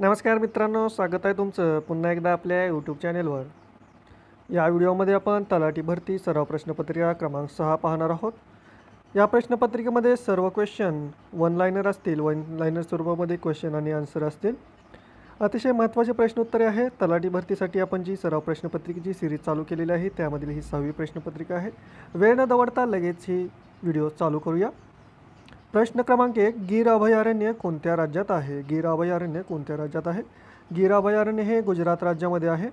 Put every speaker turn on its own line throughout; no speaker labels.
नमस्कार मित्रांनो स्वागत आहे तुमचं पुन्हा एकदा आपल्या यूट्यूब चॅनेलवर या व्हिडिओमध्ये आपण तलाठी भरती सराव प्रश्नपत्रिका क्रमांक सहा पाहणार आहोत. या प्रश्नपत्रिकेमध्ये सर्व क्वेश्चन वन लायनर असतील वन लायनर स्वरूपामध्ये क्वेश्चन आणि आन्सर असतील. अतिशय महत्त्वाचे प्रश्नोत्तरे आहे. तलाठी भरतीसाठी आपण जी सराव प्रश्नपत्रिकेची सिरीज चालू केलेली आहे त्यामधील ही सहावी प्रश्नपत्रिका आहे. वेळ न दवडता लगेच ही व्हिडिओ चालू करूया. प्रश्न क्रमांक एक गीर अभयारण्य कोणत्या राज्यात आहे? गीर अभयारण्य कोणत्या राज्यात आहे? गीर अभयारण्य हे गुजरात राज्यामध्ये आहे.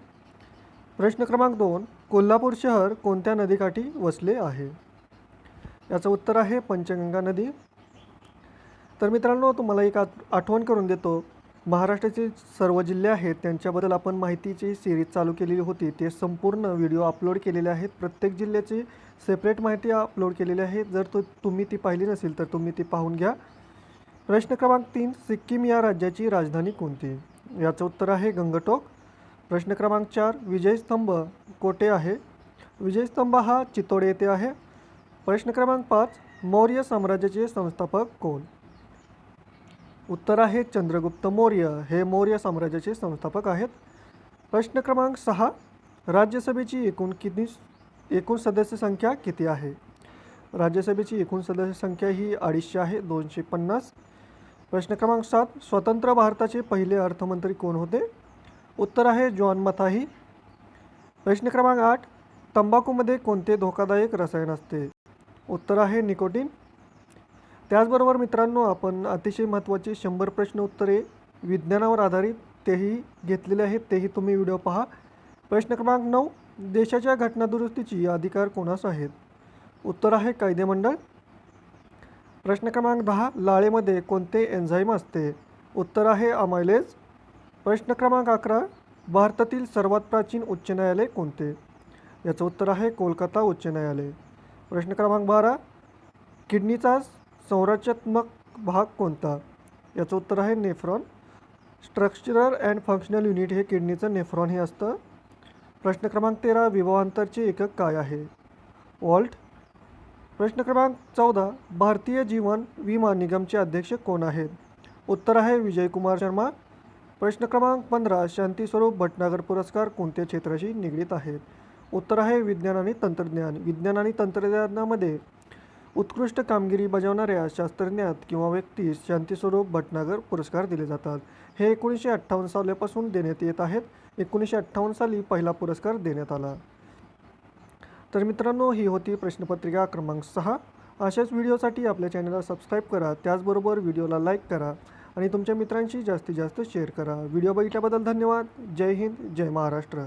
प्रश्न क्रमांक दोन कोल्हापूर शहर कोणत्या नदीकाठी वसले आहे? याचं उत्तर आहे पंचगंगा नदी. तर मित्रांनो तुम्हाला एक आठ आठवण करून देतो. महाराष्ट्राचे सर्व जिल्हे आहेत त्यांच्याबद्दल आपण माहितीची सिरीज चालू केलेली होती. ते संपूर्ण व्हिडिओ अपलोड केलेले आहेत. प्रत्येक जिल्ह्याची सेपरेट माहिती अपलोड केलेली आहे. जर तो तुम्ही ती पाहिली नसेल तर तुम्ही ती पाहून घ्या. प्रश्न क्रमांक तीन सिक्कीम या राज्याची राजधानी कोणती? याचं उत्तर आहे गंगटोक. प्रश्न क्रमांक चार विजयस्तंभ कोठे आहे? विजयस्तंभ हा चितोड येथे आहे. प्रश्न क्रमांक पाच मौर्य साम्राज्याचे संस्थापक कोण? उत्तर आहे चंद्रगुप्त मौर्य. हे मौर्य साम्राज्याचे संस्थापक आहेत. प्रश्न क्रमांक सहा राज्यसभेची एकूण किती एकूण सदस्य संख्या किती आहे? राज्यसभेची एकूण सदस्य संख्या ही अडीचशे आहे दोनशे पन्नास. प्रश्न क्रमांक सात स्वतंत्र भारताचे पहिले अर्थमंत्री कोण होते? उत्तर आहे जॉन मथाही. प्रश्न क्रमांक आठ तंबाखूमध्ये कोणते धोकादायक रसायन असते? उत्तर आहे निकोटीन. त्याचबरोबर मित्रांनो आपण अतिशय महत्त्वाचे शंभर प्रश्न उत्तरे विज्ञानावर आधारित तेही घेतलेले आहेत. तेही तुम्ही व्हिडिओ पहा. प्रश्न क्रमांक नऊ देशाच्या घटनादुरुस्तीची अधिकार कोणास आहेत? उत्तर आहे कायदेमंडळ प्रश्न क्रमांक दहा लाळेमध्ये कोणते एन्झाईम असते? उत्तर आहे अमायलेज. प्रश्न क्रमांक अकरा भारतातील सर्वात प्राचीन उच्च न्यायालय कोणते? याचं उत्तर आहे कोलकाता उच्च न्यायालय. प्रश्न क्रमांक बारा किडनीचा संरचनात्मक भाग कोणता? याचं उत्तर आहे nephron. Structural and functional unit हे किडनीचं नेफ्रॉन हे असतं. प्रश्न क्रमांक तेरा विभवांतरचे एकक काय आहे? वॉल्ट. प्रश्न क्रमांक चौदा भारतीय जीवन विमा निगमचे अध्यक्ष कोण आहेत? उत्तर आहे विजयकुमार शर्मा. प्रश्न क्रमांक पंधरा शांतीस्वरूप भटनागर पुरस्कार कोणत्या क्षेत्राशी निगडीत आहेत? उत्तर आहे विज्ञान आणि तंत्रज्ञान. विज्ञान आणि तंत्रज्ञानामध्ये उत्कृष्ट कामगिरी बजावणाऱ्या शास्त्रज्ञात किंवा व्यक्तीस शांतीस्वरूप भटनागर पुरस्कार दिले जातात. हे एकोणीसशे अठ्ठावन्न सालापासून देण्यात येत आहेत. एकोणीसशे अठ्ठावन्न साली पहिला पुरस्कार देण्यात आला. तर मित्रांनो ही होती प्रश्नपत्रिका क्रमांक सहा. अशाच व्हिडिओसाठी आपल्या चॅनलला सबस्क्राईब करा. त्याचबरोबर व्हिडिओला लाईक करा आणि तुमच्या मित्रांशी जास्तीत जास्त शेअर करा. व्हिडिओ बघितल्याबद्दल धन्यवाद. जय हिंद. जय महाराष्ट्र.